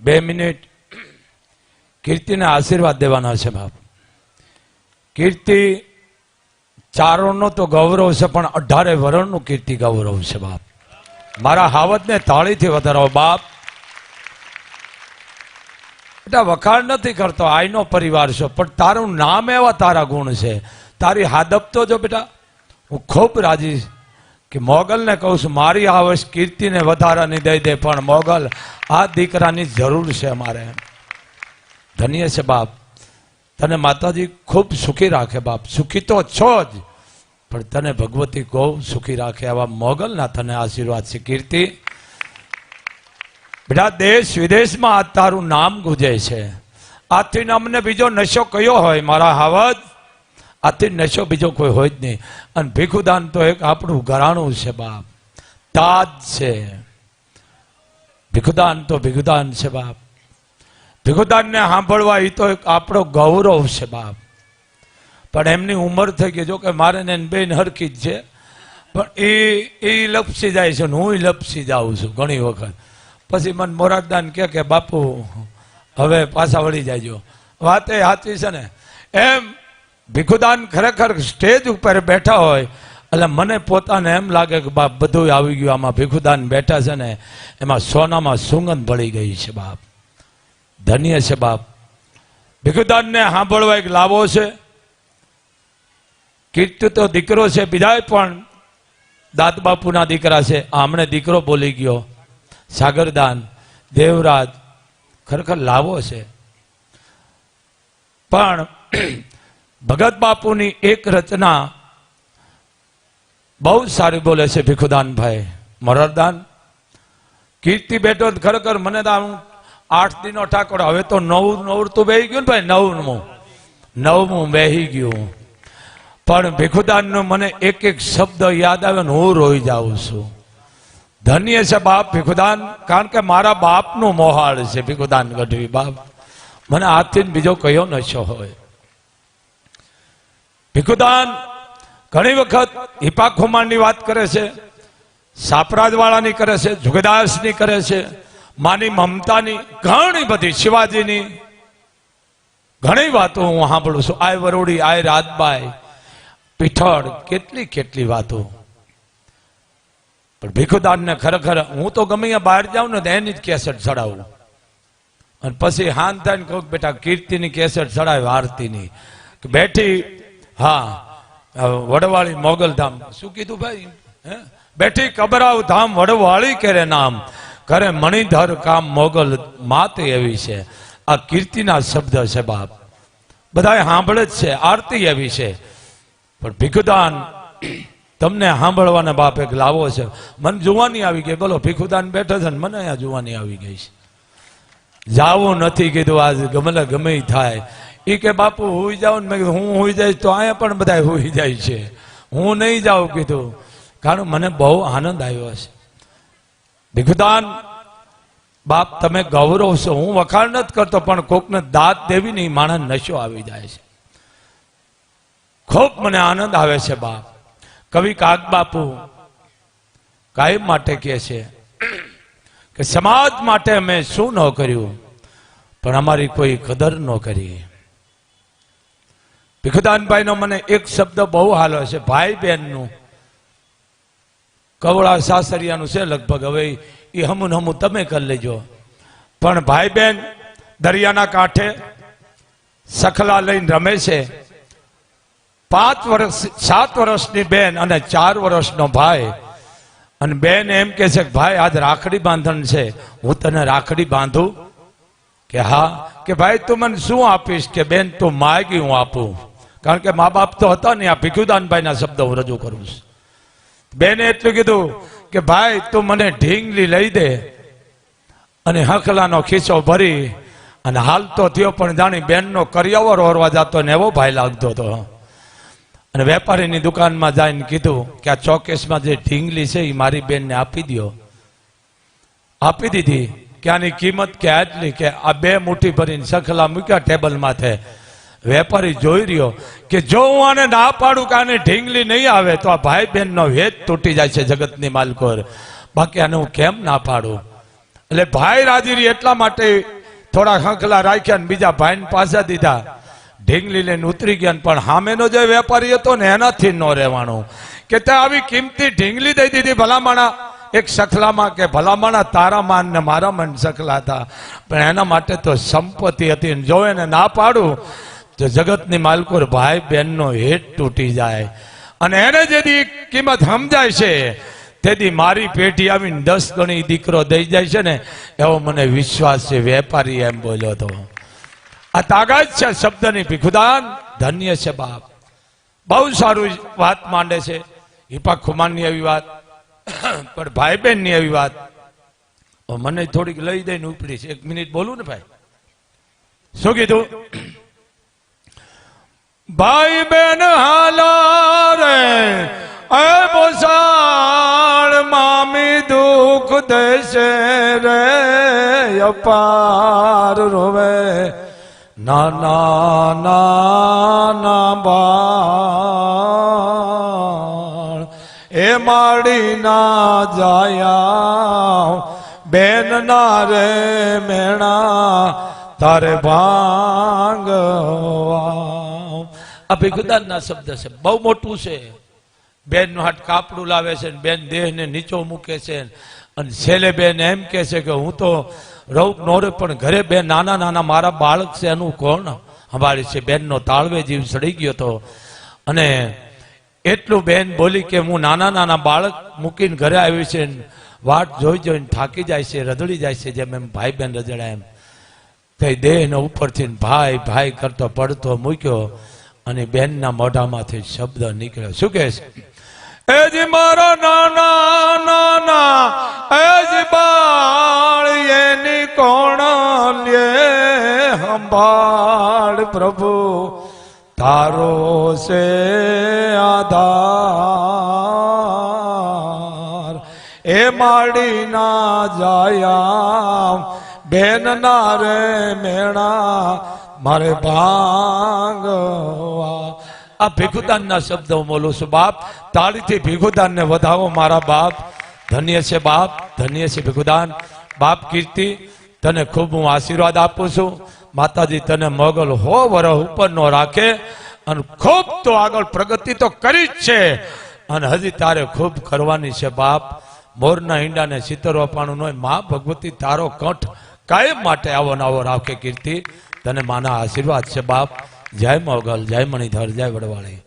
બે મિનિટ. કીર્તિને આશીર્વાદ દેવાના છે બાપ. કીર્તિ ચારોનો તો ગૌરવ છે, પણ અઢારે વરણનું કીર્તિ ગૌરવ છે બાપ. મારા હાવતને તાળીથી વધારો બાપ. બેટા, વખાણ નથી કરતો, આઈનો પરિવાર છો, પણ તારું નામ એવા તારા ગુણ છે. તારી હાદપ તો જો બેટા, હું ખૂબ રાજી કે મોગલને કહું છું, મારી આવશ કીર્તિને વધારાની દઈ દે, પણ મોગલ, આ દીકરાની જરૂર છે અમારે ધન્ય છે બાપ. તને માતાજી ખૂબ સુખી રાખે બાપ. સુખી તો છો જ, પણ તને ભગવતી ગૌ સુખી રાખે. આવા મોગલના તને આશીર્વાદ છે. કીર્તિ, બેટા, દેશ વિદેશમાં આ તારું નામ ગુજે છે. આથી અમને બીજો નશો કયો હોય? મારા હાવજ? આથી નશો બીજો કોઈ હોય જ નહીં. અને ભીખુદાન તો એક આપણું ઘરાણું છે બાપ. તાજ છે. ભીખુદાન તો ભીખુદાન છે બાપ. ભીખુદાનને સાંભળવા એ તો એક આપણો ગૌરવ છે બાપ. પણ એમની ઉંમર થઈ ગઈ. જો કે મારે ને બેન હરખી જ છે. પણ એ એ લપસી જાય છે હું લપસી જાઉં છું ઘણી વખત. પછી મને મોરારદાન કહે કે, બાપુ, હવે પાછા વળી જાયજો. વાત એ સાચી છે ને. એમ ભીખુદાન ખરેખર સ્ટેજ ઉપર બેઠા હોય, એટલે મને પોતાને એમ લાગે કે બાપ, બધું આવી ગયું. આમાં ભીખુદાન બેઠા છે ને, એમાં સોનામાં સુગંધ ભળી ગઈ છે બાપ. ધન્ય છે બાપ. ભીખુદાનને સાંભળવા એક લાવો છે. કીર્તિ તો દીકરો છે બીજાય પણ દાદ બાપુના દીકરા છે. આમણે દીકરો બોલી ગયો, સાગરદાન, દેવરાજ, ખરેખર લાવો છે. પણ ભગત બાપુની એક રચના બહુ સારી બોલે છે ભીખુદાનભાઈ મોરરદાન કીર્તિ બેઠો ખરેખર મને તો આઠ દિનો ઠાકોર, હવે તો નવું નવડતું બેહી ગયું ને ભાઈ નવમું નવમું બેહી ગયું. પણ ભીખુદાનનો મને એક એક શબ્દ યાદ આવે ને હું રોઈ જાઉં છું. ધન્ય છે બાપ ભીખુદાન, કારણ કે મારા બાપનું મોહાળ છે ભીખુદાન ગઢવી બાપ. મને આજથી બીજો કયો નશો હોય. ભીખુદાન ઘણી વખત હિપા ખુમાણની વાત કરે છે, સાપરાજવાળાની કરે છે, જુગદાસની કરે છે, માની મમતાની, ઘણી બધી શિવાજીની ઘણી વાતો હું સાંભળું છું. આય વરોડી, આય રાતબાઈ, પીઠળ, કેટલી કેટલી વાતો. પણ ભીખુદાનને ખરેખર હું તો ગમે બહાર જાઉં ને તો એની જ કેસેટ ચડાવું. અને પછી હાન થાય કહું બેટા કીર્તિની કેસેટ ચડાવે આરતીની. બેઠી હા. વડવાળી મોગલધામ. શું કીધું ભાઈ? હે? બેઠી કબરાવ ધામ વડવાળી કરે નામ. કરે મણિધર કામ મોગલ માત એવી છે. આ કીર્તિના શબ્દ છે બાપ. બધા સાંભળે જ છે, આરતી એવી છે. પણ ભીખુદાન, તમને સાંભળવાના બાપ એક લાવો છે. મને જોવાની આવી ગઈ. બોલો, ભીખુદાન બેઠા છે ને મને અહીંયા જોવાની આવી ગઈ છે. જાવું નથી કીધું, આજ ગમે ગમે થાય. એ કે, બાપુ, હોઈ જાઉં ને હું હોઈ જઈશ તો અહીંયા પણ બધા હોઈ જાય છે. હું નહીં જાઉં, કીધું. કારણ મને બહુ આનંદ આવ્યો છે ભીખુદાન, બાપ, તમે ગૌરવ છો. હું વખાણ નથી કરતો, પણ કોકને દાંત દેવી નહીં માણસ નશો આવી જાય છે. ખૂબ મને આનંદ આવે છે, બાપ. કવિ કાગ બાપુ કાયમ માટે કહે છે કે, સમાજ માટે અમે શું ન કર્યું? પણ અમારી કોઈ કદર ન કરી. ભીખુદાનભાઈનો મને એક શબ્દ બહુ હાલો છે, ભાઈ બહેનનું કવળા સાસરિયાનું છે લગભગ, હવે એ હમું હમું તમે કરી લેજો. પણ ભાઈ બહેન દરિયાના કાંઠે સખલા લઈને રમે છે. પાંચ વર્ષ, સાત વર્ષની બેન અને ચાર વર્ષનો ભાઈ. અને બેન એમ કે છે ભાઈ, આજ રાખડી બાંધણ છે. હું તને રાખડી બાંધું? કે, હા. કે, ભાઈ, તું મને શું આપીશ? કે બેન તું માગી હું આપું. કારણ કે મા બાપ તો હતા ને આ ભીખુદાનભાઈના શબ્દ હું રજૂ કરું છું. બેને એટલું કીધું કે, ભાઈ, તું મને ઢીંગલી લઈ દે અને હકલાનો ખીચો ભરી અને હાલતો થયો પણ જાણી બેનનો કરિયાવર ઓરવા જતો ને એવો ભાઈ લાગતો હતો. અને વેપારીની દુકાનમાં જઈને કીધું કે, આ ચોકેસમાં જે ઢીંગલી છે એ મારી બેનને આપી દો આપી દીધી કે, આની કિંમત કે આટલી કે આ બે મુઠ્ઠી ભરીને સખલા મૂક્યા ટેબલ માથે વેપારી જોઈ રહ્યો કે જો હું આને ના પાડું કે આને ઢીંગલી નહીં આવે, તો આ ભાઈ બહેનનો વેદ તૂટી જાય છે જગતની માલકોર. બાકી આને હું કેમ ના પાડું? એટલે ભાઈ રાજીરી એટલા માટે થોડા ખંખલા રાખ્યા ને બીજા ભાઈને પાછા દીધા. ઢીંગલી લઈને ઉતરી ગયા પણ સામેનો જે વેપારી હતો ને એનાથી ન રહેવાનું. કે તે આવી કિંમતી ઢીંગલી દઈ દીધી ભલામણા. એક સખલામાં કે, ભલામણા, તારા માન ને મારા મન સખલા હતા. પણ એના માટે તો સંપત્તિ હતી જો એને ના પાડું તો જગતની માલકોર ભાઈ બહેનનો હેટ તૂટી જાય. અને એને જેથી કિંમત સમજાય છે, તેથી મારી પેટી આવીને દસ ગણી દીકરો દઈ જાય છે ને, એવો મને વિશ્વાસ છે, વેપારી એમ બોલ્યો હતો. આ તાકાત છે શબ્દની ભીખુદાન ધન્ય છે બાપ. બહુ સારું વાત માંડે છે. હિપા ખુમાનની એવી વાત, પણ ભાઈ બહેનની એવી વાત. મને થોડીક લઈ દઈને ઉપડી છે. એક મિનિટ બોલું ને ભાઈ? શું કીધું? ભાઈ બેન હાલા રે એ બોસાળ મામી દુઃખ દેશે રે, અપાર રોવે. નાના નાના બાળ, એ માડી ના જાયા બેન ના રે મેણા, તારે ભાંગવા આ ભીખુદાનના શબ્દ છે. બહુ મોટું છે. બેનનું હાથ કાપડું લાવે છે બેન દેહ ને નીચો મૂકે છે અને છેલ્લે બેન એમ કે છે કે હું તો રહું નો રે પણ ઘરે બે નાના નાના મારા બાળક છે, એનું કોણ? અમારે છે બેનનો તાળવે જીવ સડી ગયો હતો અને એટલું બેન બોલી કે હું નાના નાના બાળક મૂકીને ઘરે આવી છે વાટ જોઈ જોઈને થાકી જાય છે રદડી જાય છે, જેમ એમ ભાઈ બેન રજડા એમ કઈ દેહ ને ઉપરથી ભાઈ ભાઈ કરતો, પડતો, મૂક્યો. અને બેનના મોઢામાંથી શબ્દ નીકળ્યો. શું કહે છે? એ જી મારા નાના નાના, એ જી બાળ, એની કોણ લે હંભાળ પ્રભુ? તારો છે આધાર. એ માડી ના જાયા બેન ના રે મેણા મારે ભાંગવા. આ ભીખુદાનના શબ્દો બોલું છું, બાપ. તાળીથી ભીખુદાનને વધાવો, મારા બાપ. ધન્ય છે, બાપ. ધન્ય છે, ભીખુદાન. બાપ કીર્તિ, તને ખૂબ હું આશીર્વાદ આપું છું. માતાજી, તને મોગલ હો વરહ ઉપર નો રાખે અને ખૂબ તો આગળ પ્રગતિ તો કરી જ છે. અને હજી તારે ખૂબ કરવાની છે, બાપ. મોરના ઈંડાને સિત્તર અપાણું નો મા ભગવતી તારો કંઠ કાયમ માટે આવો નાવો રાખે, કીર્તિ. તને માના આશીર્વાદ છે બાપ. જય મોગલ જય મણિધર જય વડવાળી.